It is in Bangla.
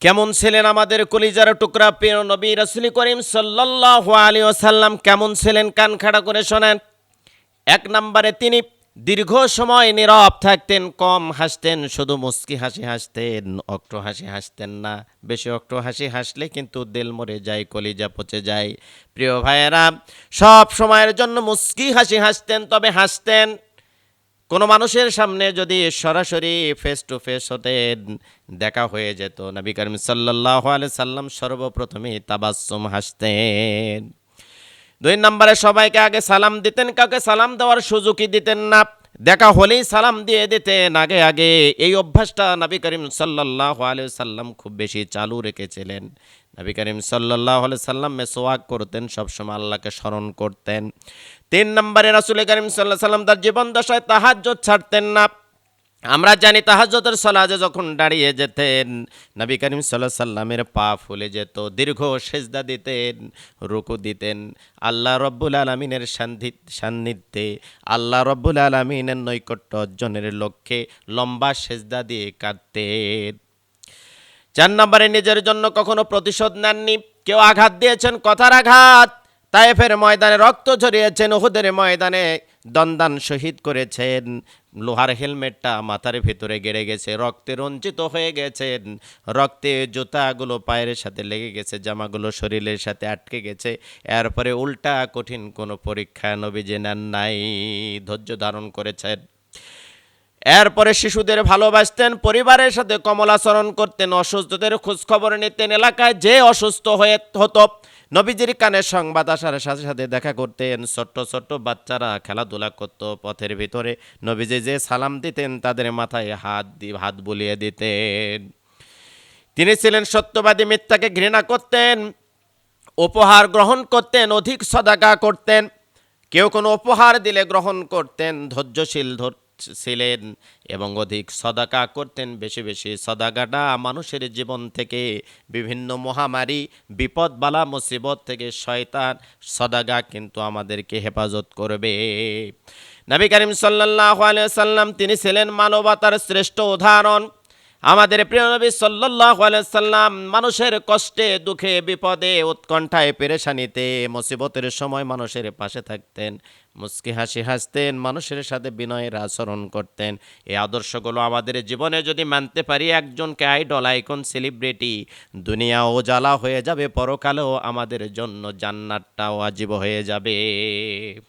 কেমন ছিলেন আমাদের কলিজার টুকরা প্রিয় নবী রসুল করিম সাল্লাল্লাহু আলাইহি ওসাল্লাম কেমন ছিলেন? কান খাড়া করে শোনেন। এক নম্বরে তিনি দীর্ঘ সময় নীরব থাকতেন, কম হাসতেন, শুধু মুস্কি হাসি হাসতেন, অক্ট হাসি হাসতেন না। বেশি অক্ট হাসি হাসলে কিন্তু দিল মরে যায়, কলিজা পচে যায়। প্রিয় ভাইয়েরা, সব সময়ের জন্য মুস্কি হাসি হাসতেন, তবে হাসতেন। কোনো মানুষের সামনে যদি সরাসরি ফেস টু ফেস হতে দেখা হয়ে যেত, নবী করিম সাল্লাহ আলি সাল্লাম সর্বপ্রথমে তাবাসুম হাসতেন। দুই নম্বরে সবাইকে আগে সালাম দিতেন, কাউকে সালাম দেওয়ার সুযোগই দিতেন না। দেখা হলেই সালাম দিয়ে দিতেন আগে আগে। এই অভ্যাসটা নবী করিম সাল্লাহ আলিয় সাল্লাম খুব বেশি চালু রেখেছিলেন। নবী করিম সাল্লাহ আলি সাল্লাম মেসোয়াক করতেন, সবসময় আল্লাহকে স্মরণ করতেন। তিন নম্বরে রাসুল করিম সাল্লাহ সাল্লাম তার জীবন দশায় তাহাজ্য ছাড়তেন না। আমরা জানি তাহাজ্জতের সলাজে যখন দাঁড়িয়ে যেতেন, নবী করিম সাল্লাহ সাল্লামের পা ফুলে যেত, দীর্ঘ সেজদা দিতেন, রুকু দিতেন। আল্লাহ রব্বুল আলমিনের সান্নিধ্যে আল্লাহ রব্বুল আলমিনের নৈকট্য অর্জনের লক্ষ্যে লম্বা সেজদা দিয়ে কাঁদতেন। চার নম্বরে, নিজের জন্য কখনো প্রতিশোধ নেননি। কেউ আঘাত দিয়েছেন, কথার আঘাত। তায়েফের ময়দানে রক্ত ঝরিয়েছেন, উহুদের ময়দানে দন্দান শহীদ করেছেন। লোহার হেলমেটটা মাথার ভেতরে গেড়ে গেছে, রক্তে রঞ্জিত হয়ে গেছে, রক্তে জুতাগুলো পায়ের সাথে লেগে গেছে, জামাগুলো শরীরের সাথে আটকে গেছে। এরপরে উল্টা কঠিন কোনো পরীক্ষা নবীজেনার নাই, ধৈর্য ধারণ করেছেন। এরপরে শিশুদের ভালোবাসতেন, পরিবারের সাথে কমলাচরণ করতেন, অসুস্থদের খোঁজখবর নিতেন, এলাকায় যে অসুস্থ হয়ে হতো, নবীজির কানে সংবাদ আসার সাথে সাথে দেখা করতেন, ছোট্ট ছোট্ট বাচ্চারা খেলাধুলা করত, পথের ভিতরে নবীজি যে সালাম দিতেন, তাদের মাথায় হাত দি, হাত বুলিয়ে দিতেন। তিনি ছিলেন সত্যবাদী, মিথ্যাকে ঘৃণা করতেন, উপহার গ্রহণ করতেন, অধিক সদাকা করতেন। কেউ কোনো উপহার দিলে গ্রহণ করতেন, ধৈর্যশীল ধর- ছিলেন এবং অধিক সদাকা করতেন বেশি বেশি। সদাকাটা মানুষের জীবন থেকে বিভিন্ন মহামারী, বিপদ বালা মুসিবত থেকে শয়তান সদাগা কিন্তু আমাদেরকে হেফাজত করবে। নবী করিম সাল্লাহ আলিয়া সাল্লাম তিনি ছিলেন মানবতার শ্রেষ্ঠ উদাহরণ। আমাদের প্রিয় নবী সাল্লাহ সাল্লাম মানুষের কষ্টে, দুঃখে, বিপদে, উৎকণ্ঠায় পেরেশানিতে, মুসিবতের সময় মানুষের পাশে থাকতেন মুস্কি হাসি হাসতেন, মানুষের সাথে বিনয়ের আচরণ করতেন। এই আদর্শগুলো আমাদের জীবনে যদি মানতে পারি, একজনকে আইডল, আইকন, সেলিব্রিটি, দুনিয়া ও জ্বালা হয়ে যাবে, পরকালেও আমাদের জন্য জান্নাতটাও আজীব হয়ে যাবে।